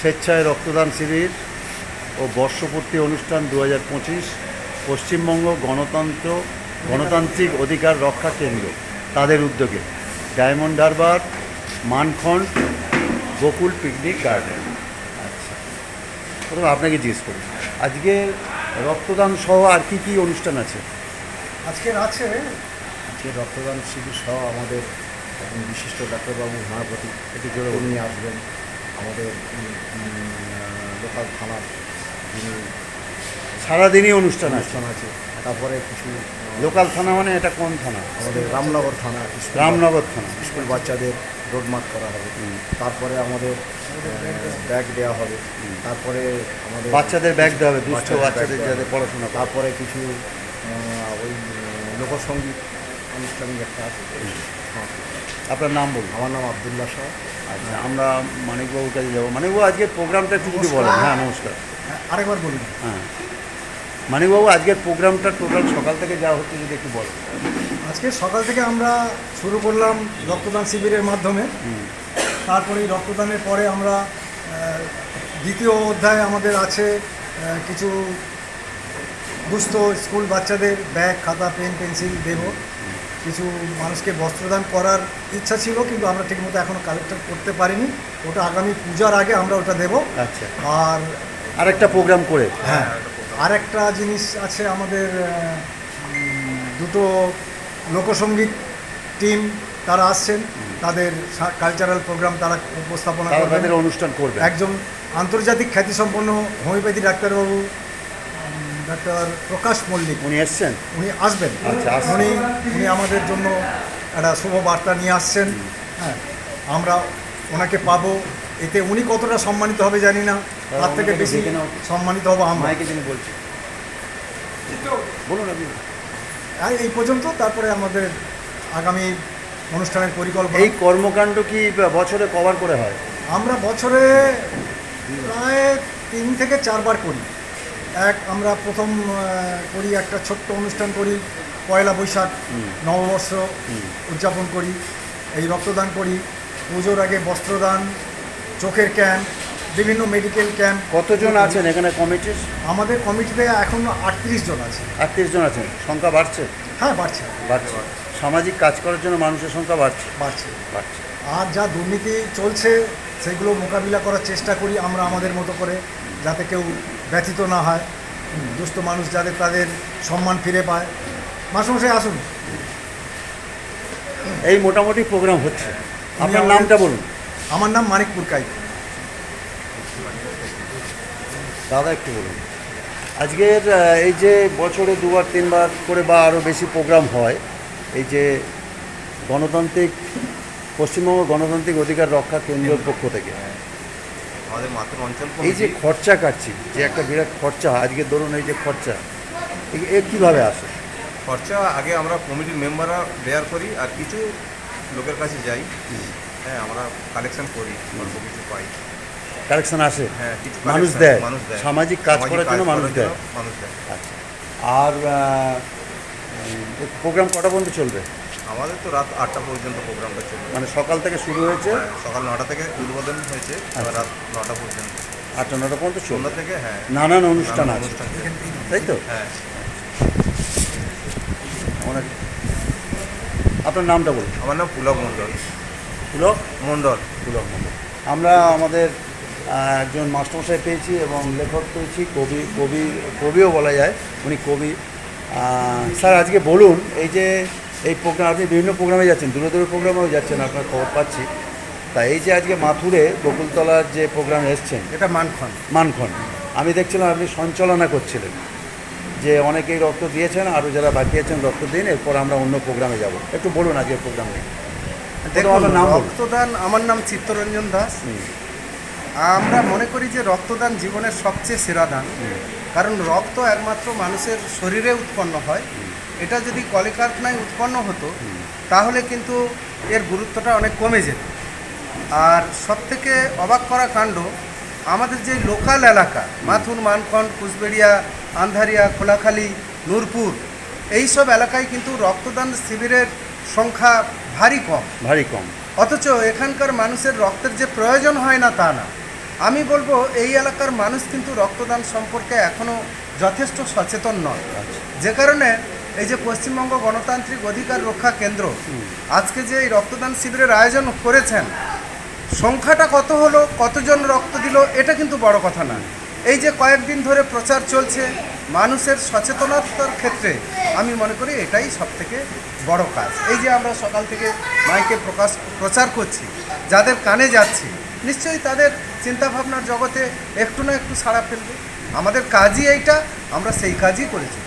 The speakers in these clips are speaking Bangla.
স্বেচ্ছায় রক্তদান শিবির ও বর্ষপূর্তি অনুষ্ঠান দু হাজার পঁচিশ পশ্চিমবঙ্গ গণতন্ত্র গণতান্ত্রিক অধিকার রক্ষা কেন্দ্র তাদের উদ্যোগে Diamond Harbour Mankhand Gokul picnic garden. আচ্ছা। প্রথমে আপনাকে জিজ্ঞেস করি আজকে রক্তদান সহ আর কি কি অনুষ্ঠান আছে? আজকের আছে আজকে রক্তদান শিবির সহ আমাদের একজন বিশিষ্ট ডাক্তারবাবু মায়াপতি এটি জোরে উনি আসবেন। আমাদের লোকাল থানার যিনি সারাদিনই অনুষ্ঠান অনুষ্ঠান আছে। তারপরে কিছু লোকাল থানা মানে এটা কোন থানা? আমাদের রামনগর থানা রামনগর থানা। স্কুল বাচ্চাদের রোড মার্চ করা হবে। তারপরে আমাদের ব্যাগ দেওয়া হবে। তারপরে আমাদের বাচ্চাদের ব্যাগ দেওয়া হবে দুস্থ বাচ্চাদের যাদের পড়াশোনা তারপরে কিছু ওই লোকসঙ্গীত আনুষ্ঠানিক একটা আছে। আপনার নাম বলুন। আমার নাম আবদুল্লাহ শাহ। আচ্ছা আমরা মানিকবাবুর কাছে যাব। মানিকবাবু আজকের প্রোগ্রামটা একটু যদি বলেন। হ্যাঁ নমস্কার। আরেকবার বলুন। হ্যাঁ। মানিকবাবু আজকের প্রোগ্রামটা টোটাল সকাল থেকে যা হচ্ছে যদি একটু বলেন। আজকে সকাল থেকে আমরা শুরু করলাম রক্তদান শিবিরের মাধ্যমে। তারপরে রক্তদানের পরে আমরা দ্বিতীয় অধ্যায় আমাদের আছে কিছু দুস্থ স্কুল বাচ্চাদের ব্যাগ খাতা পেন পেন্সিল দেব। কিছু মানুষকে বস্ত্রদান করার ইচ্ছা ছিল কিন্তু আমরা ঠিকমতো এখনও কালেক্ট করতে পারিনি। ওটা আগামী পূজার আগে আমরা ওটা দেব। আচ্ছা। আর আরেকটা প্রোগ্রাম করে। হ্যাঁ আর একটা জিনিস আছে আমাদের দুটো লোকসঙ্গীত টিম তারা আসছেন। তাদের কালচারাল প্রোগ্রাম তারা উপস্থাপনা করবেন। অনুষ্ঠান করবে একজন আন্তর্জাতিক খ্যাতিসম্পন্ন হোমিওপ্যাথি ডাক্তারবাবু ডাক্তার প্রকাশ মল্লিক। উনি এসছেন? উনি আসবেন। আচ্ছা, উনি উনি আমাদের জন্য একটা শুভ বার্তা নিয়ে আসছেন। হ্যাঁ আমরা ওনাকে পাবো। এতে উনি কতটা সম্মানিত হবে জানি না। তার থেকে বেশি সম্মানিত হব আমরা। মাইকে যিনি বলছি। বলুন আপনি। আর এই পর্যন্ত তারপরে আমাদের আগামী অনুষ্ঠানের পরিকল্পনা। এই কর্মকাণ্ড কি বছরে কভার করে হয়? আমরা বছরে প্রায় তিন থেকে চারবার করি। এক আমরা প্রথম করি একটা ছোট্ট অনুষ্ঠান করি পয়লা বৈশাখ নববর্ষ উদযাপন করি এই রক্তদান করি পুজোর আগে বস্ত্রদান চোখের ক্যাম্প বিভিন্ন মেডিকেল ক্যাম্প কতজন আছেন এখানে কমিটির আমাদের কমিটিতে এখন আটত্রিশ জন আছে। আটত্রিশ জন আছেন। সংখ্যা বাড়ছে? হ্যাঁ বাড়ছে। বাড়ছে। সামাজিক কাজ করার জন্য মানুষের সংখ্যা বাড়ছে? বাড়ছে। বাড়ছে। আর যা দুর্নীতি চলছে সেগুলো মোকাবিলা করার চেষ্টা করি আমরা আমাদের মতো করে যাতে কেউ ব্যথিত না হয় দুস্থ মানুষ যাতে তাদের সম্মান ফিরে পায়। মাসমশাই আসুন। এই মোটামুটি প্রোগ্রাম হচ্ছে। আপনার নামটা বলুন। আমার নাম মানিকপুর কাই দাদা একটু বলুন। আজকের এই যে বছরে দুবার তিনবার করে বা আরও বেশি প্রোগ্রাম হয় এই যে গণতান্ত্রিক পশ্চিমবঙ্গ গণতান্ত্রিক অধিকার রক্ষা কেন্দ্রের পক্ষ থেকে। আমাদের অঞ্চল এই যে খরচা কাটছি যে একটা বিরাট খরচা আজকে ধরুন এই যে খরচা এ- কীভাবে আসে? খরচা আগে আমরা কমিটির মেম্বাররা বেয়ার করি আর কিছু লোকের কাছে যাই। হ্যাঁ আমরা কালেকশন করি অল্প কিছু পাই। কারেকশন আসে? হ্যাঁ কিছু মানুষ দেয়। মানুষ দেয়। সামাজিক কাজ করার জন্য মানুষ দেয়। মানুষ দেয়। আচ্ছা। আর প্রোগ্রাম কটা পর্যন্ত চলবে? আমাদের তো রাত আটটা পর্যন্ত প্রোগ্রামটা চলবে। মানে সকাল থেকে শুরু হয়েছে? হ্যাঁ, সকাল নটা থেকে উদ্বোধন হয়েছে এবার রাত নটা পর্যন্ত। আটটা নটা পর্যন্ত সন্ধ্যা থেকে হ্যাঁ। নানান অনুষ্ঠান আছে। অনুষ্ঠান তাই তো? হ্যাঁ। অনেক আপনার নামটা বলুন। আমার নাম পুলক মণ্ডল। পুলক? মণ্ডল। পুলক মণ্ডল। আমরা আমাদের একজন মাস্টারমশাই পেয়েছি এবং লেখক পেয়েছি কবি কবি কবিও বলা যায়। উনি কবি। স্যার আজকে বলুন এই যে এই প্রোগ্রাম আপনি বিভিন্ন প্রোগ্রামে যাচ্ছেন দূরে দূরে প্রোগ্রামেও যাচ্ছেন আপনার খবর পাচ্ছি। তা এই যে আজকে মাথুরে বকুলতলার যে প্রোগ্রামে এসছেন এটা মানখন মানখন আমি দেখছিলাম আপনি সঞ্চালনা করছিলেন যে অনেকেই রক্ত দিয়েছেন আরও যারা বাকি আছেন রক্ত দিন এরপর আমরা অন্য প্রোগ্রামে যাব। একটু বলুন আজকের প্রোগ্রাম দেখুন রক্তদান আমার নাম চিত্তরঞ্জন দাস। আমরা মনে করি যে রক্তদান জীবনের সবচেয়ে সেরা দান। কারণ রক্ত একমাত্র মানুষের শরীরে উৎপন্ন হয়। এটা যদি কলকারখানায় উৎপন্ন হতো তাহলে কিন্তু এর গুরুত্বটা অনেক কমে যেত। আর সবথেকে অবাক করা কাণ্ড আমাদের যে লোকাল এলাকা মাথুর মানখন্ড কুচবেড়িয়া আন্ধারিয়া খোলাখালী নূরপুর এই সব এলাকায় কিন্তু রক্তদান শিবিরের সংখ্যা ভারী কম। ভারী কম। অথচ এখানকার মানুষের রক্তের যে প্রয়োজন হয় না তা না। আমি বলব এই এলাকার মানুষ কিন্তু রক্তদান সম্পর্কে এখনও যথেষ্ট সচেতন নয়। যে কারণে এই যে পশ্চিমবঙ্গ গণতান্ত্রিক অধিকার রক্ষা কেন্দ্র আজকে যে এই রক্তদান শিবিরের আয়োজন করেছেন সংখ্যাটা কত হলো কতজন রক্ত দিল এটা কিন্তু বড় কথা না। এই যে কয়েকদিন ধরে প্রচার চলছে মানুষের সচেতনতার ক্ষেত্রে আমি মনে করি এটাই সবথেকে বড় কাজ। এই যে আমরা সকাল থেকে মাইকে প্রকাশ প্রচার করছি যাদের কানে যাচ্ছে নিশ্চয়ই তাদের চিন্তাভাবনার জগতে একটু না একটু সাড়া ফেলবে। আমাদের কাজই এইটা আমরা সেই কাজই করে চলেছি আহ,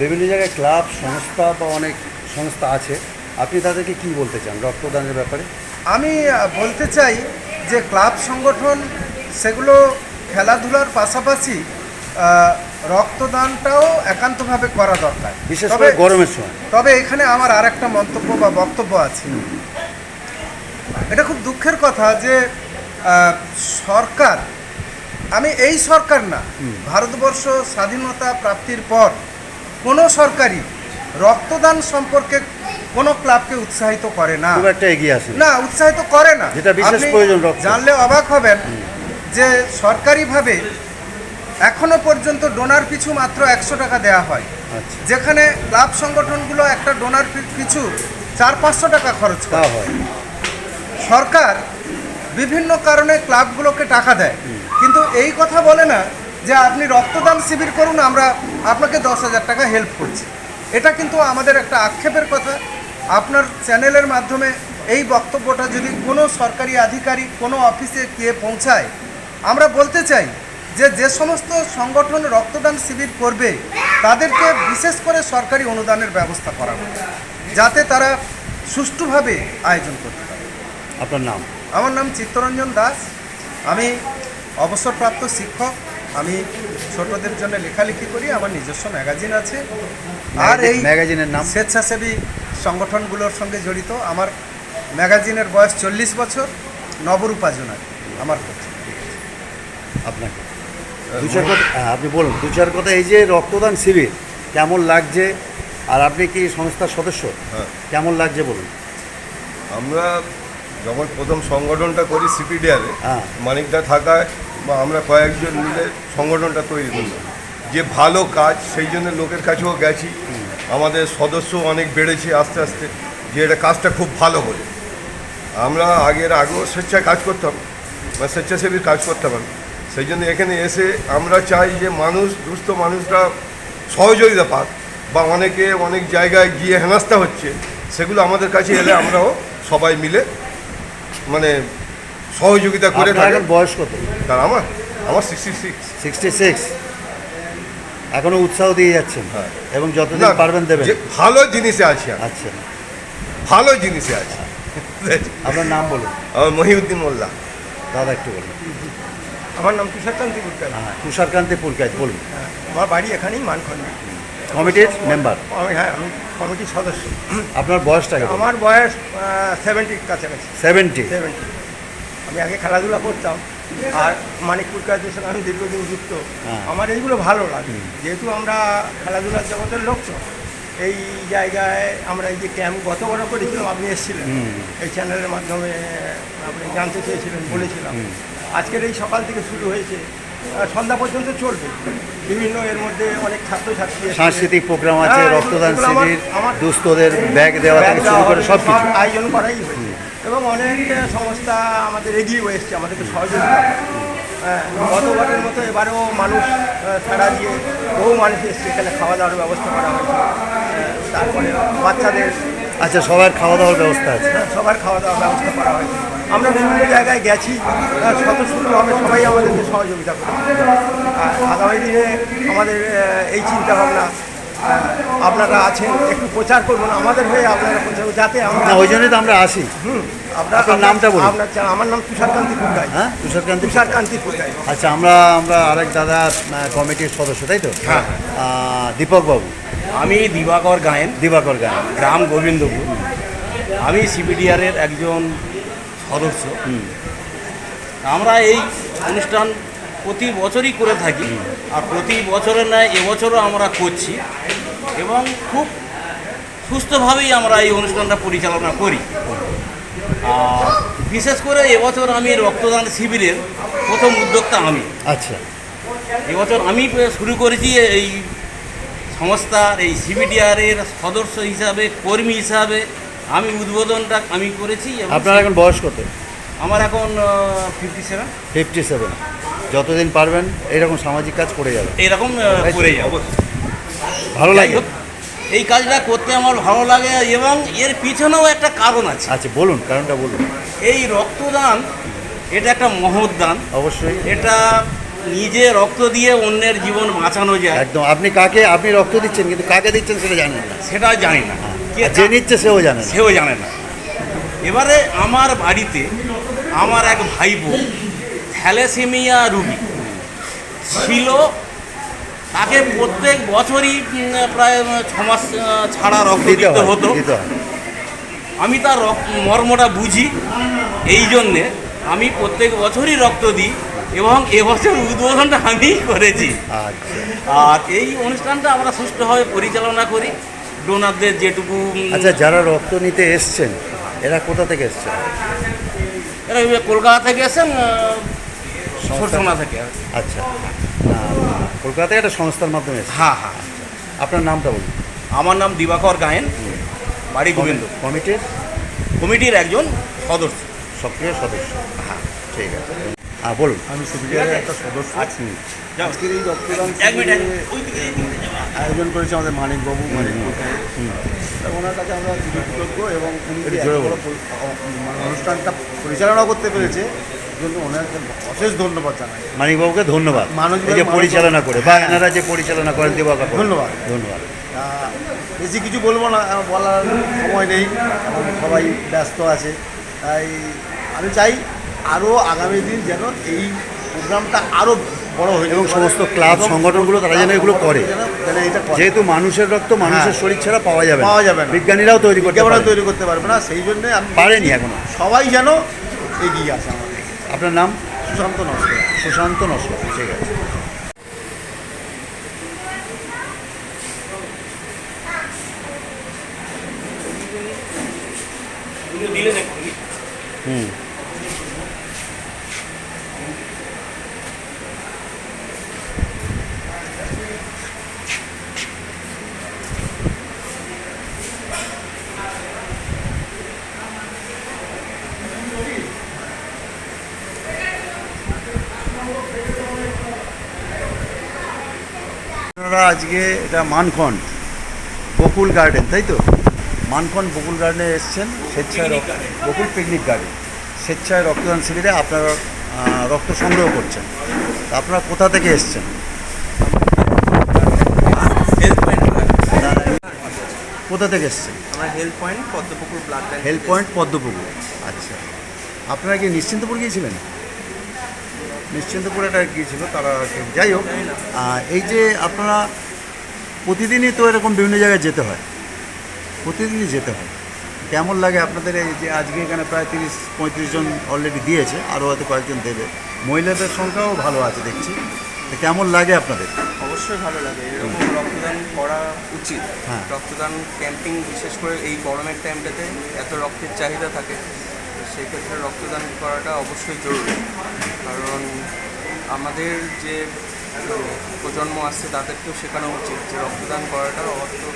বিভিন্ন জায়গায় ক্লাব সংস্থা বা অনেক সংস্থা আছে। আপনি তাদেরকে কি বলতে চান রক্তদানের ব্যাপারে? আমি বলতে চাই যে ক্লাব সংগঠন সেগুলো খেলাধুলার পাশাপাশি রক্তদানটাও একান্তভাবে করা দরকার। বিশেষ করে গরমের সময়। তবে এখানে আমার আর একটা মন্তব্য বা বক্তব্য আছে। এটা খুব দুঃখের কথা যে সরকার আমি এই সরকার না ভারতবর্ষ স্বাধীনতা প্রাপ্তির পর কোনো সরকারি রক্তদান সম্পর্কে কোনো ক্লাবকে উৎসাহিত করে না। খুব একটা এগিয়ে আসেন। না উৎসাহিত করে না। যেটা বিশেষ প্রয়োজন জানলে অবাক হবেন যে সরকারিভাবে এখনও পর্যন্ত ডোনার পিছু মাত্র একশো টাকা দেওয়া হয়। আচ্ছা। যেখানে ক্লাব সংগঠনগুলো একটা ডোনার পিছু চার পাঁচশো টাকা খরচ করে। হয়। সরকার বিভিন্ন কারণে ক্লাবগুলোকে টাকা দেয়। কিন্তু এই কথা বলে না যে আপনি রক্তদান শিবির করুন আমরা আপনাকে দশ হাজার টাকা হেল্প করছি। এটা কিন্তু আমাদের একটা আক্ষেপের কথা। আপনার চ্যানেলের মাধ্যমে এই বক্তব্যটা যদি কোনো সরকারি আধিকারিক কোনো অফিসে গিয়ে পৌঁছায় আমরা বলতে চাই যে যে সমস্ত সংগঠন রক্তদান শিবির করবে তাদেরকে বিশেষ করে সরকারি অনুদানের ব্যবস্থা করা হবে যাতে তারা সুষ্ঠুভাবে আয়োজন করতে পারে। আপনার নাম? আমার নাম চিত্তরঞ্জন দাস। আমি অবসরপ্রাপ্ত শিক্ষক। আমি ছোটদের জন্য লেখালেখি করি আমার নিজস্ব ম্যাগাজিন আছে। আর এই ম্যাগাজিনের নাম? স্বেচ্ছাসেবী সংগঠনগুলোর সঙ্গে জড়িত আমার ম্যাগাজিনের বয়স চল্লিশ বছর নবরূপা জোনার আমার পক্ষে আপনাকে। দু চার কথা হ্যাঁ, আপনি বলুন দু চার কথা এই যে রক্তদান শিবির কেমন লাগছে? আর আপনি কি সংস্থার সদস্য? হ্যাঁ। কেমন লাগছে বলুন? আমরা যখন প্রথম সংগঠনটা করি সিপিডিআরে হ্যাঁ। মানিকদা থাকায় বা আমরা কয়েকজন মিলে সংগঠনটা তৈরি করলাম। যে ভালো কাজ, সেই জন্য লোকের কাছেও গেছি। আমাদের সদস্য অনেক বেড়েছে আস্তে আস্তে যে এটা কাজটা খুব ভালো বলে আমরা আগের আগেও স্বেচ্ছায় কাজ করতাম, বা স্বেচ্ছাসেবীর কাজ করতাম আমি। সেই জন্য এখানে এসে আমরা চাই যে মানুষ, দুস্থ মানুষরা সহযোগিতা পাক, বা অনেকে অনেক জায়গায় গিয়ে হেনাস্তা হচ্ছে, সেগুলো আমাদের কাছে এলে আমরাও সবাই মিলে মানে সহযোগিতা করে আপনার থাকি। এখন বয়স কত? তার আমার আমার সিক্সটি সিক্স সিক্সটি সিক্স এখনও উৎসাহ দিয়ে যাচ্ছেন? হ্যাঁ। এবং যতদিন পারবেন দেবেন? ভালো জিনিসে আছে আচ্ছা। ভালো জিনিসে আছে। আপনার নাম বলুন। আমার মহিউদ্দিন মোল্লা। দাদা একটু বলুন। আমার নাম তুষারকান্তি গুরকার হ্যাঁ তুষারকান্তি পুরকাজ বলুন। আমার বাড়ি এখানেই মানখন্ডে। কমিটির মেম্বার আমি হ্যাঁ আমি কমিটির সদস্য। আপনার বয়সটা আমার বয়স সেভেন্টির কাছাকাছি। সেভেন্টি সেভেন্টি আমি আগে খেলাধুলা করতাম। আর মানিকপুর কাজের সঙ্গে আমি দীর্ঘদিন যুক্ত। হ্যাঁ। আমার এইগুলো ভালো লাগে। যেহেতু আমরা খেলাধুলার জগতের লোক তো এই জায়গায় আমরা এই যে ক্যাম্প গত বড় করেছিলাম আপনি এসেছিলেন। এই চ্যানেলের মাধ্যমে আপনি জানতে চেয়েছিলেন বলেছিলাম। আজকের এই সকাল থেকে শুরু হয়েছে। সন্ধ্যা পর্যন্ত চলবে। বিভিন্ন এর মধ্যে অনেক ছাত্রছাত্রী সাংস্কৃতিক প্রোগ্রাম আছে হ্যাঁ, রক্তদান শিবির দুস্থদের ব্যাগ দেওয়া থেকে শুরু করে সব কিছু আয়োজন করাই হয়েছে। এবং অনেক সংস্থা আমাদের এগিয়েও এসছে আমাদেরকে সহযোগিতা হ্যাঁ, গতবারের মতো এবারেও মানুষ সাড়া দিয়ে বহু মানুষ এসছে এখানে খাওয়া দাওয়ার ব্যবস্থা করা হয়েছে হ্যাঁ, তারপরে বাচ্চাদের আচ্ছা সবার খাওয়া দাওয়ার ব্যবস্থা আছে? হ্যাঁ, সবার খাওয়া দাওয়ার ব্যবস্থা করা হয়েছে। আমরা বিভিন্ন জায়গায় গেছি স্বতঃস্ফূর্তভাবে সবাই আমাদেরকে সহযোগিতা আর আগামী দিনে আমাদের এই চিন্তাভাবনা আপনারা আছেন একটু প্রচার করবেন আমাদের হয়ে আপনারা প্রচার যাতে আমরা ওই জন্যই তো আমরা আসি। হুম, আপনার আপনার নামটা বলুন। আপনার আমার নাম তুষারকান্তি পুরকাই হ্যাঁ তুষারকান্তি তুষারকান্তি পুরকাই আচ্ছা আমরা আমরা আরেক দাদা কমিটির সদস্য তাই তো? হ্যাঁ। আহ, দীপক বাবু আমি দিবাকর গায়েন। দিবাকর গায়েন। গ্রাম গোবিন্দপুর। আমি সিবিডিআরের একজন সদস্য। আমরা এই অনুষ্ঠান প্রতি বছরই করে থাকি। আর প্রতি বছরের ন্যায় এবছরও আমরা করছি। এবং খুব সুস্থভাবেই আমরা এই অনুষ্ঠানটা পরিচালনা করি। আর বিশেষ করে এবছর আমি রক্তদান শিবিরের প্রথম উদ্যোক্তা আমি। আচ্ছা। এবছর আমি শুরু করেছি এই সংস্থার এই সিবিডিআরের সদস্য হিসাবে কর্মী হিসাবে আমি উদ্বোধনটা আমি করেছি আপনার এখন বয়স কত আমার এখন ফিফটি সেভেন ফিফটি সেভেন যতদিন পারবেন এইরকম সামাজিক কাজ করে যাবে এইরকম আহ, করে যাব। ভালো লাগে। এই কাজটা করতে আমার ভালো লাগে এবং এর পিছনেও একটা কারণ আছে। আচ্ছা বলুন কারণটা বলুন। এই রক্তদান এটা একটা মহৎ দান। অবশ্যই। এটা নিজে রক্ত দিয়ে অন্যের জীবন বাঁচানো যায়। একদম। আপনি কাকে আপনি রক্ত দিচ্ছেন কিন্তু কাকে দিচ্ছেন সেটা জানেন না। সেটা জানি না। কে আর যে নিচ্ছে সেও জানে সেও জানে না। এবারে আমার বাড়িতে আমার এক ভাইপো থ্যালাসেমিয়া রুগী। ছিল তাকে প্রত্যেক বছরই প্রায় উম, ছ মাস ছাড়া রক্ত দিতে হতো। আমি তার রক- মর্মটা বুঝি এই জন্যে আমি প্রত্যেক বছরই রক্ত দিই এবং এবছর উদ্বোধনটা আমিই করেছি। আচ্ছা। আর এই অনুষ্ঠানটা আমরা সুষ্ঠুভাবে পরিচালনা করি। ডোনারদের যেটুকু আচ্ছা যারা রক্ত নিতে এসছেন এরা কোথা থেকে এসছেন? এরা কলকাতা থেকে এসেন সরসোনা থেকে। আচ্ছা। কলকাতায় একটা সংস্থার মাধ্যমে হ্যাঁ হ্যাঁ। আপনার নামটা বলুন। আমার নাম দিবাকর গায়েন বাড়ি গোবিন্দ। কমিটির? কমিটির একজন সদস্য। সক্রিয় সদস্য। হ্যাঁ। ঠিক আছে। হ্যাঁ বলুন। আমি সিবিডিআরের একটা সদস্য। আচ্ছা। যাও। আজকের এই রক্তদান। আয়োজন করেছে আমাদের মানিকবাবু মানিকবাবু ওনার কাছে আমরা কৃতজ্ঞ এবং উনি মানে অনুষ্ঠানটা পরিচালনা করতে পেরেছে জন্য ওনাকে অশেষ ধন্যবাদ জানাই। মানিকবাবুকে ধন্যবাদ। এই যে পরিচালনা করে বা এনারা যে পরিচালনা করেন দেবাকা ধন্যবাদ। ধন্যবাদ। বেশি কিছু বলব না বলার সময় নেই সবাই ব্যস্ত আছে। তাই আমি চাই আরও আগামী দিন যেন এই প্রোগ্রামটা আরও হয়ে এবং সমস্ত ক্লাব সংগঠনগুলো তারা যেন এগুলো করে। এটা যেহেতু মানুষের রক্ত মানুষের হ্যাঁ। শরীর ছাড়া পাওয়া যাবে পাওয়া যাবে বিজ্ঞানীরাও তৈরি করতে বিজ্ঞাপনও পারে তৈরি করতে পারবে না সেই জন্যে আমি পারেনি এখনও। সবাই যেন এগিয়ে আসে আমাদের। আপনার নাম? সুশান্ত নস্কর। সুশান্ত নস্কর ঠিক আছে। হুম আপনারা আজকে এটা মানখন্ড বকুল গার্ডেন তাই তো? মানখন্ড বকুল গার্ডেনে এসছেন স্বেচ্ছায় রক্ত বকুল পিকনিক গার্ডেন স্বেচ্ছায় রক্তদান শিবিরে আপনারা রক্ত সংগ্রহ করছেন। আপনারা কোথা থেকে এসছেন? হেলথ পয়েন্ট কোথা থেকে এসছেন? আমরা health point Padmapukur blood bank health point Padmapukur. আচ্ছা। আপনারা কি নিশ্চিন্তপুর গিয়েছিলেন? নিশ্চিন্তপুর একটা গিয়েছিল তারা যাই হোক এই যে আপনারা প্রতিদিনই তো এরকম বিভিন্ন জায়গায় যেতে হয়। প্রতিদিনই যেতে হয়। কেমন লাগে আপনাদের এই যে আজকে এখানে প্রায় তিরিশ পঁয়ত্রিশ জন অলরেডি দিয়েছে আরও হয়তো কয়েকজন দেবে। মহিলাদের সংখ্যাও ভালো আছে দেখছি। তো কেমন লাগে আপনাদের? অবশ্যই ভালো লাগে। এরকম রক্তদান করা উচিত। হ্যাঁ। রক্তদান ক্যাম্পিং বিশেষ করে এই গরমের টাইমটাতে এত রক্তের চাহিদা থাকে তো সেই ক্ষেত্রে রক্তদান করাটা অবশ্যই জরুরি। কারণ আমাদের যে প্রজন্ম আসছে তাদেরকেও শেখানো উচিত যে রক্তদান করাটা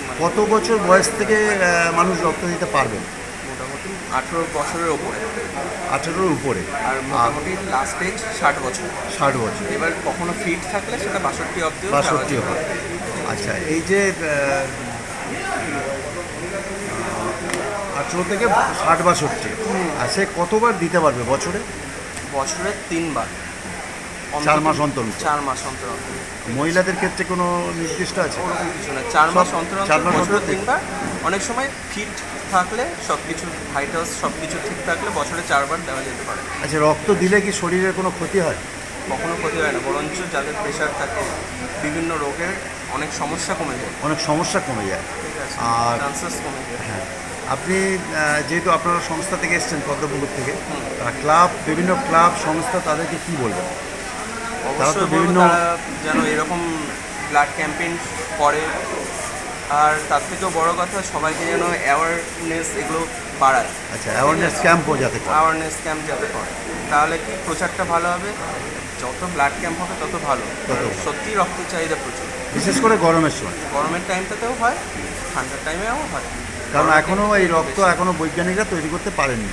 মানে কত বছর বয়স থেকে মানুষ রক্ত দিতে পারবেন মোটামুটি আঠেরো বছরের ওপরে আঠেরোর উপরে। আর মোটামুটি লাস্ট এজ ষাট বছর। ষাট বছর। এবার কখনো ফিট থাকলে সেটা বাষট্টি অব্দিও বাষট্টি হবে। আচ্ছা এই যে আঠেরো থেকে ষাট বাষট্টি আর সে কতবার দিতে পারবে বছরে? বছরে তিনবার। চার মাস অন্তর। চার মাস অন্তর মহিলাদের ক্ষেত্রে কোনো নির্দিষ্ট আছে? ওরকম কিছু না চার মাস অন্তর চার মাস অন্তর তিনবার অনেক সময় ফিট থাকলে সব কিছু ভাইটালস সব কিছু ঠিক থাকলে বছরে চারবার দেওয়া যেতে পারে। আচ্ছা রক্ত দিলে কি শরীরের কোনো ক্ষতি হয়? কখনো ক্ষতি হয় না বরঞ্চ যাদের প্রেশার থাকে বিভিন্ন রোগের অনেক সমস্যা কমে যায়। অনেক সমস্যা কমে যায়। আর- চান্সেস কমে যায়। হ্যাঁ আপনি যেহেতু আপনারা সংস্থা থেকে এসছেন পদ্মপুকুর থেকে ক্লাব বিভিন্ন ক্লাব সংস্থা তাদেরকে কি বলবেন? তারা তো বিভিন্ন- যেন এরকম ব্লাড ক্যাম্পেইন করে। আর তার থেকেও বড় কথা সবাইকে যেন অ্যাওয়ারনেস এগুলো বাড়ায়। আচ্ছা অ্যাওয়ারনেস ক্যাম্পও যাতে অ্যাওয়ারনেস ক্যাম্প যাতে করে। তাহলে কি প্রচারটা ভালো হবে? যত ব্লাড ক্যাম্প হবে তত ভালো। সত্যি রক্তের চাহিদা প্রচুর। বিশেষ করে গরমের সময়। গরমের টাইমটাতেও হয় ঠান্ডার টাইমেও হয়। কারণ এখনও এই রক্ত এখনও বৈজ্ঞানিকরা তৈরি করতে পারেননি।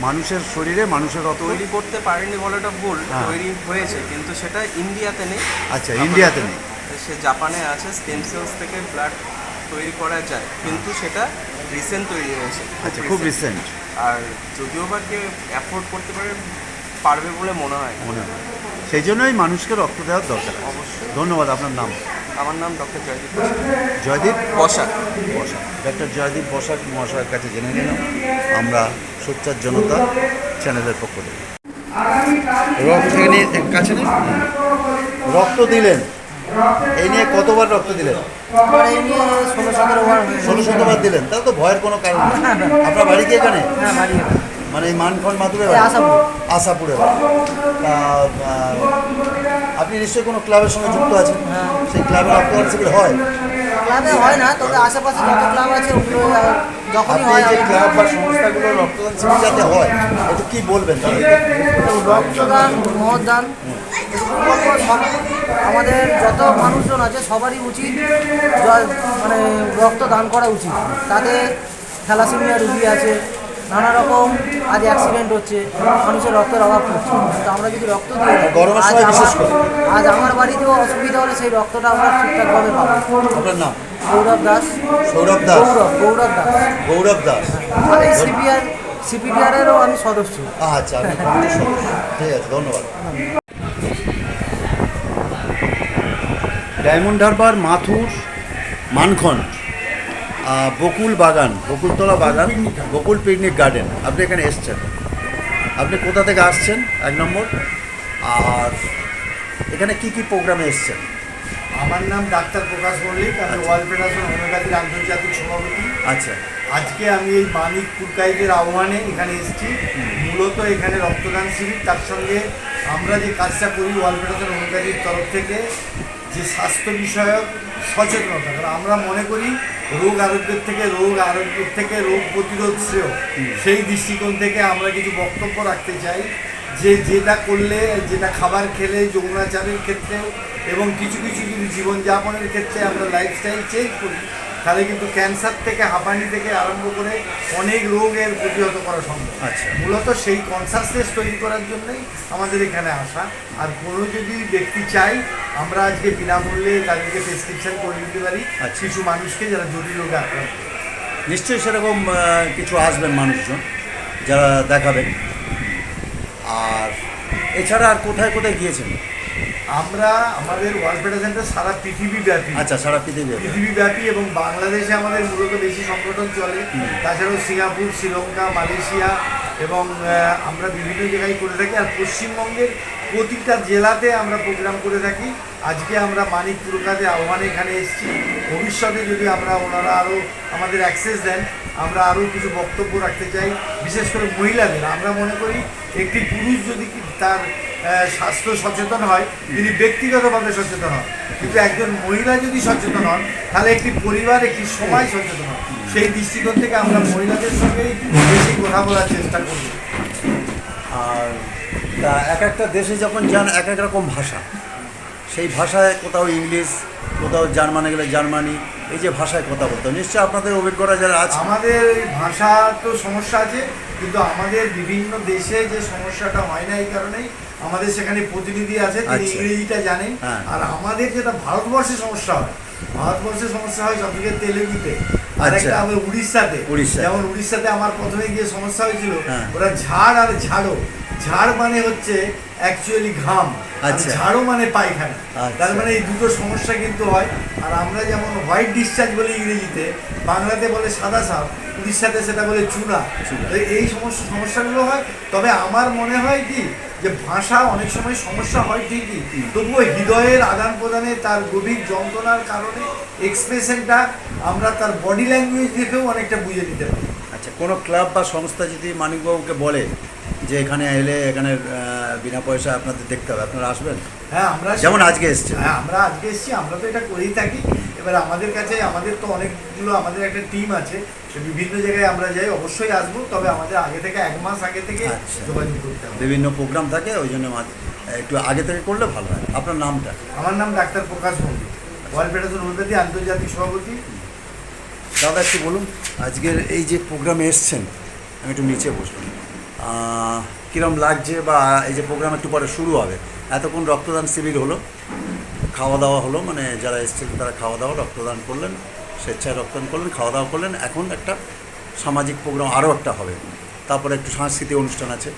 মানুষের শরীরে মানুষের রক্ত তৈরি করতে পারেনি বলাটা ভুল হ্যাঁ। তৈরি হয়েছে কিন্তু সেটা ইন্ডিয়াতে নেই। আচ্ছা ইন্ডিয়াতে নেই। সে জাপানে আছে স্টেম সেলস থেকে ব্লাড তৈরি করা যায় কিন্তু সেটা রিসেন্ট তৈরি হয়েছে আচ্ছা খুব রিসেন্ট আর যদিও বা কেউ অ্যাফোর্ড করতে পারে পারবে বলে মনে হয়। মনে হয়। সেই জন্যই মানুষকে রক্ত দেওয়ার দরকার অবশ্যই। ধন্যবাদ আপনার নাম? আমার নাম ডক্টর জয়দীপ। জয়দীপ বসাক বসাক ডক্টর জয়দীপ বসাক মহাশয়ের কাছে জেনে নিলাম। আমরা সোচ্চার জনতা চ্যানেলের পক্ষ থেকে। রক্ত নিয়ে কাছে রক্ত দিলেন। এই নিয়ে কতবার রক্ত দিলেন? এই নিয়ে ষোলো সতেরো ষোলো শতবার দিলেন। তাহলে তো ভয়ের কোনো কারণ নেই। আপনার বাড়ি কি এখানে? হ্যাঁ মানে মানখন মাতুরে আশাপুর। আশাপুরে আপনি নিশ্চয়ই কোনো ক্লাবের সঙ্গে যুক্ত আছেন? সেই ক্লাবের শিবির হয়? ক্লাবে হয় না তবে আশেপাশে যত ক্লাব আছে ওগুলো যখনই হয় যে ক্লাব বা সংস্থাগুলো রক্তদান শিবির যাতে হয় একটু কি বলবেন? রক্তদান মহদান আমাদের যত মানুষজন আছে সবারই উচিত মানে রক্তদান করা উচিত। তাতে থ্যালাসেমিয়া রুগী আছে নানা রকম আজ অ্যাক্সিডেন্ট হচ্ছে মানুষের রক্তের অভাব পড়ছে তো আমরা যদি রক্ত দিই আজ আমার- আজ আমার বাড়িতেও অসুবিধা হলে সেই রক্তটা আমরা ঠিকঠাকভাবে পাবো। আপনার নাম? গৌরব দাস। সৌরভ দাস। গৌরব দাস। গৌরব দাস। আমি সিপিআর সিপিডিআরেরও আমি সদস্য। আচ্ছা আপনি কমিটির সদস্য। ঠিক আছে ধন্যবাদ। ডায়মন্ড হারবার মাথুর মানখন আহ, বকুল বাগান বকুলতলা বাগান বকুল পিকনিক গার্ডেন। আপনি এখানে এসছেন। আপনি কোথা থেকে আসছেন? এক নম্বর। আর এখানে কি কি প্রোগ্রামে এসছেন? আমার নাম ডাক্তার প্রকাশ মল্লিক আমি আচ্ছা। ওয়ার্ল্ড ফেডারেশন হোমিওপ্যাথির আন্তর্জাতিক সভাপতি। আচ্ছা। আজকে আমি এই মানিক পুরকাইদের আহ্বানে এখানে এসেছি। মূলত এখানে রক্তদান শিবির তার সঙ্গে আমরা যে কাজটা করি ওয়ার্ল্ড ফেডারেশন হোমিওপ্যাথির তরফ থেকে যে স্বাস্থ্য বিষয়ক সচেতনতা। কারণ আমরা মনে করি রোগ আরোগ্যের থেকে রোগ আরোগ্যের থেকে রোগ প্রতিরোধ শ্রেয়। সেই দৃষ্টিকোণ থেকে আমরা কিছু বক্তব্য রাখতে চাই। যে যেটা করলে যেটা খাবার খেলে যৌনাচারের ক্ষেত্রেও এবং কিছু কিছু যদি জীবনযাপনের ক্ষেত্রে আমরা লাইফস্টাইল চেঞ্জ করি তাহলে কিন্তু ক্যান্সার থেকে হাঁপানি থেকে আরম্ভ করে অনেক রোগের প্রতিহত করা সম্ভব। আচ্ছা। মূলত সেই কনসাসনেস তৈরি করার জন্যই আমাদের এখানে আসা। আর কোনো যদি ব্যক্তি চাই আমরা আজকে বিনামূল্যে তাদেরকে প্রেসক্রিপশন করে দিতে পারি। আচ্ছা। কিছু মানুষকে যারা জটিল রোগে আক্রান্ত। নিশ্চয়ই সেরকম কিছু আসবেন মানুষজন যারা দেখাবেন। আর এছাড়া আর কোথায় কোথায় গিয়েছেন? আমরা আমাদের ওয়ার্ল্ড ফেডারেশনটা সারা পৃথিবী ব্যাপী আচ্ছা সারা পৃথিবী পৃথিবীব্যাপী এবং বাংলাদেশে আমাদের মূলত বেশি সংগঠন চলে। তাছাড়াও সিঙ্গাপুর শ্রীলঙ্কা মালয়েশিয়া এবং আমরা বিভিন্ন জায়গায় করে থাকি। আর পশ্চিমবঙ্গের প্রতিটা জেলাতে আমরা প্রোগ্রাম করে থাকি। আজকে আমরা মানিক পুরকাদের আহ্বানে এখানে এসেছি। ভবিষ্যতে যদি আমরা ওনারা আরও আমাদের অ্যাক্সেস দেন, আমরা আরও কিছু বক্তব্য রাখতে চাই, বিশেষ করে মহিলাদের। আমরা মনে করি একটি পুরুষ যদি তার স্বাস্থ্য সচেতন হয়, তিনি ব্যক্তিগতভাবে সচেতন হন। কিন্তু একজন মহিলা যদি সচেতন হন, তাহলে একটি পরিবার, একটি সমাজ সচেতন হন। সেই দৃষ্টিকোণ থেকে আমরা মহিলাদের সঙ্গেই বেশি কথা বলার চেষ্টা করি আর তা এক একটা দেশে যখন যান এক এক রকম ভাষা সেই ভাষায় কোথাও ইংলিশ কোথাও জার্মানি গেলে জার্মানি এই যে ভাষায় কথা বলতে নিশ্চয়ই আপনাদের অভিজ্ঞতা যারা আছে আমাদের ভাষা তো সমস্যা আছে কিন্তু আমাদের বিভিন্ন দেশে যে সমস্যাটা হয় না এই কারণেই আমাদের সেখানে প্রতিনিধি আছে তিনি আচ্ছা। ইংরেজিটা জানেন হ্যাঁ। আর আমাদের যেটা ভারতবর্ষে সমস্যা হয় ভারতবর্ষে সমস্যা হয় সবথেকে তেলেগুতে আচ্ছা। একটা উড়িষ্যাতে উড়িষ্যা। যেমন উড়িষ্যাতে আমার প্রথমে গিয়ে সমস্যা হয়েছিল হ্যাঁ। ওরা ঝাড় আর ঝাড়ো ঝাড় মানে হচ্ছে অ্যাকচুয়ালি ঘাম আর আচ্ছা। ঝাড়ো মানে পায়খানা আচ্ছা। তার মানে এই দুটো সমস্যা কিন্তু হয় আর আমরা যেমন হোয়াইট ডিসচার্জ বলি ইংরেজিতে বাংলাতে বলে সাদা সাপ উড়িষ্যাতে সেটা বলে চুনা। এই সমস্যা সমস্যাগুলো হয়। তবে আমার মনে হয় কি যে ভাষা অনেক সময় সমস্যা হয় ঠিকই তবুও হৃদয়ের আদান প্রদানে তার গভীর যন্ত্রণার কারণে এক্সপ্রেশনটা আমরা তার বডি ল্যাঙ্গুয়েজ দেখেও অনেকটা বুঝে নিতে পারি। আচ্ছা কোনো ক্লাব বা সংস্থা যদি মানিকবাবুকে বলে যে এখানে এলে এখানে বিনা পয়সা আপনাদের দেখতে হবে আপনারা আসবেন? হ্যাঁ আমরা যেমন আজকে এসছেন। হ্যাঁ আমরা আজকে এসেছি আমরা তো এটা করেই থাকি। এবার আমাদের কাছে আমাদের তো অনেকগুলো আমাদের একটা টিম আছে। বিভিন্ন জায়গায় আমরা যাই অবশ্যই আসব তবে আমাদের আগে থেকে এক মাস আগে থেকে আচ্ছা। যোগাযোগ করতে হবে। বিভিন্ন প্রোগ্রাম থাকে ওই জন্য একটু আগে থেকে করলে ভালো হয়। আপনার নামটা? আমার নাম ডাক্তার প্রকাশ মন্দির ওয়ার্ল্ড ফেডারেশন হোমিওপ্যাথি আন্তর্জাতিক সভাপতি। দাদা একটু বলুন আজকের এই যে প্রোগ্রামে এসছেন আমি একটু নিচে বসলাম কিরম লাগছে বা এই যে প্রোগ্রাম একটু পরে শুরু হবে? এতক্ষণ রক্তদান শিবির হলো খাওয়া দাওয়া হলো মানে যারা এসেছিলেন তারা খাওয়া দাওয়া রক্তদান করলেন। স্বেচ্ছায় রক্তদান করলেন খাওয়া দাওয়া করলেন। এখন একটা সামাজিক প্রোগ্রাম আরও একটা হবে। তারপরে একটু সাংস্কৃতিক অনুষ্ঠান আছে।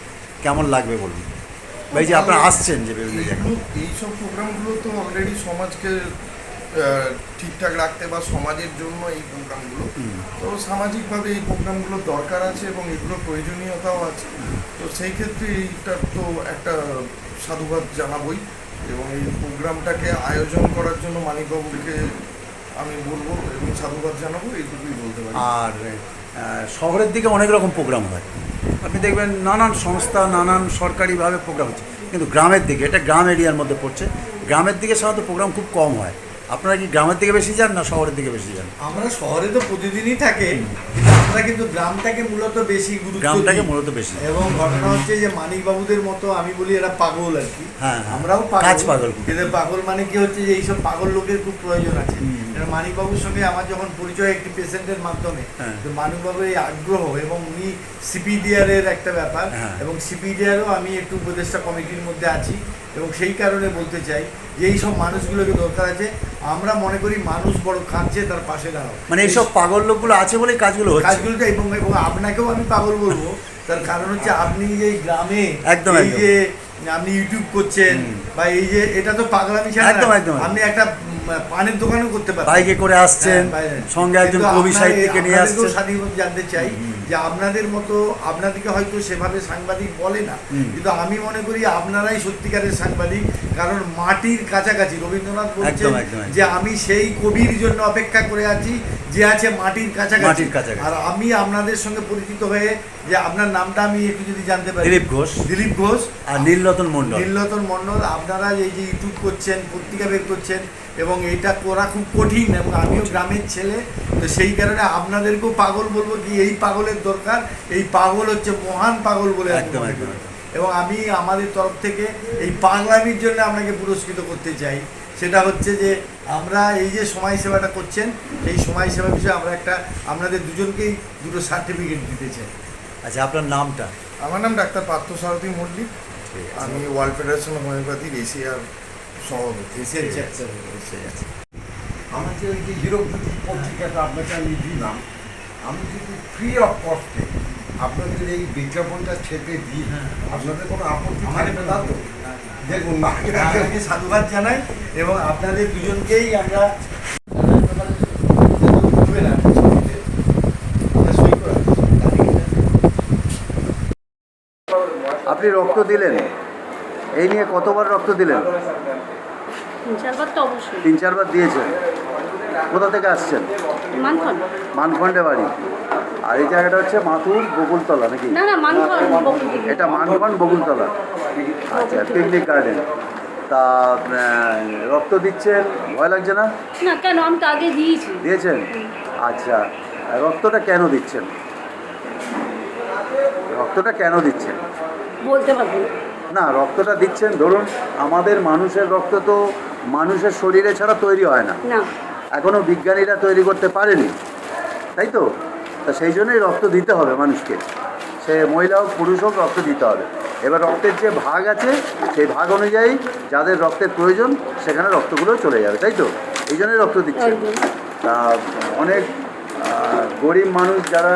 কেমন লাগবে বলুন? এই যে আপনারা আসছেন যে বিভিন্ন জায়গায়। এইসব প্রোগ্রামগুলো তো অলরেডি সমাজকে ঠিকঠাক রাখতে বা সমাজের জন্য এই প্রোগ্রামগুলো। তো সামাজিকভাবে এই প্রোগ্রামগুলোর দরকার আছে এবং এগুলোর প্রয়োজনীয়তাও আছে। তো সেই ক্ষেত্রে এইটার তো একটা সাধুবাদ জানাবই। এবং এই প্রোগ্রামটাকে আয়োজন করার জন্য মানিকবাবুকে আমি বলব এবং সাধুবাদ জানাব এইটুকুই বলতে পারি। আর শহরের দিকে অনেক রকম প্রোগ্রাম হয়। আপনি দেখবেন নানান সংস্থা নানান সরকারিভাবে প্রোগ্রাম হচ্ছে। কিন্তু গ্রামের দিকে এটা গ্রাম এরিয়ার মধ্যে পড়ছে। গ্রামের দিকে সাধারণত প্রোগ্রাম খুব কম হয়। আপনারা কি গ্রামের দিকে বেশি যান না শহরের দিকে বেশি যান? আমরা শহরে তো প্রতিদিনই থাকে। আমরা কিন্তু গ্রামটাকে মূলত বেশি গুরুত্ব গ্রামটাকে মূলত বেশি এবং ঘটনা হচ্ছে যে মানিক বাবুদের মতো আমি বলি এরা পাগল আর কি হ্যাঁ, হ্যাঁ। আমরাও কাজ পাগল। কিন্তু পাগল মানে কি হচ্ছে যে এইসব পাগল লোকের খুব প্রয়োজন আছে মানিক বাবুর সঙ্গে আমার যখন পরিচয় একটি পেশেন্টের মাধ্যমে হ্যাঁ। মানিক বাবুর এই আগ্রহ এবং উনি সিপিডিআর এর একটা ব্যাপার। এবং সিপিডিআরও আমি একটু উপদেষ্টা কমিটির মধ্যে আছি এবং সেই কারণে বলতে চাই যে এই সব মানুষগুলোকে দরকার আছে। আমরা মনে করি মানুষ বড় কাঁদছে তার পাশে দাঁড়াও। মানে এইসব পাগল লোকগুলো আছে বলে কাজগুলো কাজগুলো কাজগুলোতে এবং এবং আপনাকেও আমি পাগল বলব। তার কারণ হচ্ছে আপনি যে এই গ্রামে একদম, এই যে আপনি ইউটিউব করছেন বা এই যে এটা তো পাগলামি ছাড়া একদম, একদম। আপনি একটা পানের দোকানও করতে পারেন বাইকে করে আসছেন হ্যাঁ, সঙ্গে একজন কবি সাহিত্যিককে নিয়ে আসছেন। স্বাধীনভাবে জানতে চাই যে আপনাদের মতো আপনাদেরকে হয়তো সেভাবে সাংবাদিক বলে না কিন্তু আমি মনে করি আপনারাই সত্যিকারের সাংবাদিক কারণ মাটির কাছাকাছি রবীন্দ্রনাথ বলছেন। যে আমি সেই কবির জন্য অপেক্ষা করে আছি যে আছে মাটির কাছাকাছি। মাটির কাছাকাছি। আর আমি আপনাদের সঙ্গে পরিচিত হয়ে যে আপনার নামটা আমি একটু যদি জানতে পারি। দিলীপ ঘোষ। দিলীপ ঘোষ। আর নীলরতন মণ্ডল। নীলরতন মণ্ডল আপনারা এই যে ইউটিউব করছেন পত্রিকা বের করছেন এবং এটা করা খুব কঠিন এবং আমিও গ্রামের ছেলে তো সেই কারণে আপনাদেরকেও পাগল বলব কি এই পাগলের দরকার এই পাগল হচ্ছে মহান পাগল বলে একদম, একদম, এবং আমি আমাদের তরফ থেকে এই পাগলামির জন্য আপনাকে পুরস্কৃত করতে চাই। সেটা হচ্ছে যে আমরা এই যে সময় সেবাটা করছেন এই সময় সেবা বিষয়ে আমরা একটা আপনাদের দুজনকেই দুটো সার্টিফিকেট দিতে চাই। আচ্ছা আপনার নামটা? আমার নাম ডাক্তার পার্থ সারথী মল্লিক। আমি ওয়ার্ল্ড ফেডারেশন হোমিওপ্যাথির এশিয়ার সভাপতি এশিয়ান চ্যাপ্টার আমার যে ওই যে পত্রিকাটা আপনাকে আমি দিলাম আমি যদি ফ্রি অফ কস্টে আপনাদের এই বিজ্ঞাপনটা ছেপে দিই। আপনাদের কোনো আপত্তি থাকবে না তো? দেখুন না আপনাকে সাধুবাদ জানাই এবং আপনাদের দুজনকেই আমরা আপনি রক্ত দিলেন? এই নিয়ে কতবার রক্ত দিলেন? তিন চারবার দিয়েছেন। কোথা থেকে আসছেন? মানখণ্ডে বাড়ি। আর এই জায়গাটা হচ্ছে মাথুর বকুলতলা নাকি। এটা মানখণ্ড বকুলতলা। আচ্ছা পিকনিক গার্ডেন তা রক্ত দিচ্ছেন? ভয় লাগছে না? না কেন? আমি তো আগে দিয়েছি। দিয়েছেন? আচ্ছা রক্তটা কেন দিচ্ছেন? রক্তটা কেন দিচ্ছেন? বলতে পারব না। রক্তটা দিচ্ছেন ধরুন আমাদের মানুষের রক্ত তো মানুষের শরীরে ছাড়া তৈরি হয় না। না। এখনও বিজ্ঞানীরা তৈরি করতে পারেনি। তাই তো? তা সেই জন্যই রক্ত দিতে হবে মানুষকে। সে মহিলা হোক পুরুষ হোক রক্ত দিতে হবে। এবার রক্তের যে ভাগ আছে সেই ভাগ অনুযায়ী যাদের রক্তের প্রয়োজন সেখানে রক্তগুলো চলে যাবে। তাই তো? এই জন্যই রক্ত দিচ্ছে তা অনেক গরিব মানুষ যারা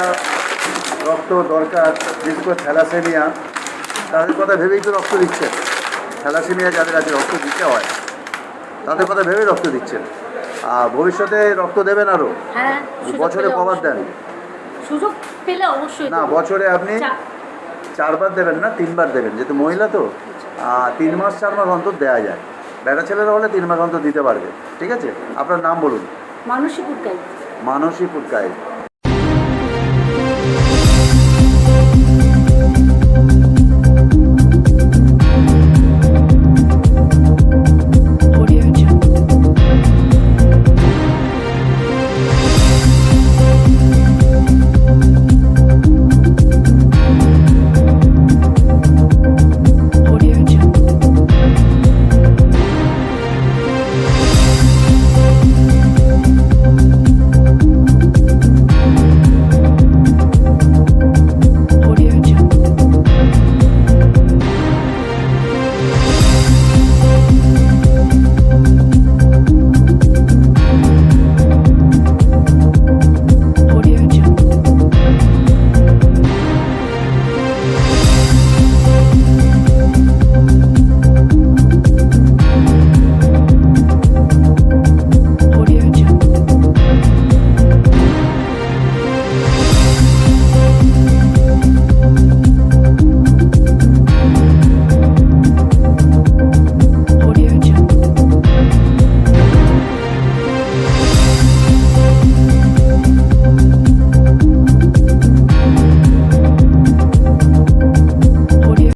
রক্ত দরকার বিশেষ করে থ্যালাসেমিয়া তাদের কথা ভেবেই তো রক্ত দিচ্ছেন। থ্যালাসেমিয়া যাদের আছে রক্ত দিতে হয়। তাদের কথা ভেবেই রক্ত দিচ্ছেন। আর ভবিষ্যতে রক্ত দেবেন আরও হ্যাঁ বছরে কবার দেন। সুযোগ পেলে অবশ্যই না বছরে আপনি চারবার দেবেন না তিনবার দেবেন। যেহেতু মহিলা তো তিন মাস চার মাস অন্তর দেওয়া যায়। বেটা ছেলেরা হলে তিন মাস অন্তর দিতে পারবে। ঠিক আছে? আপনার নাম বলুন। মানসিক উদ্যোগ মানসী পুটকাই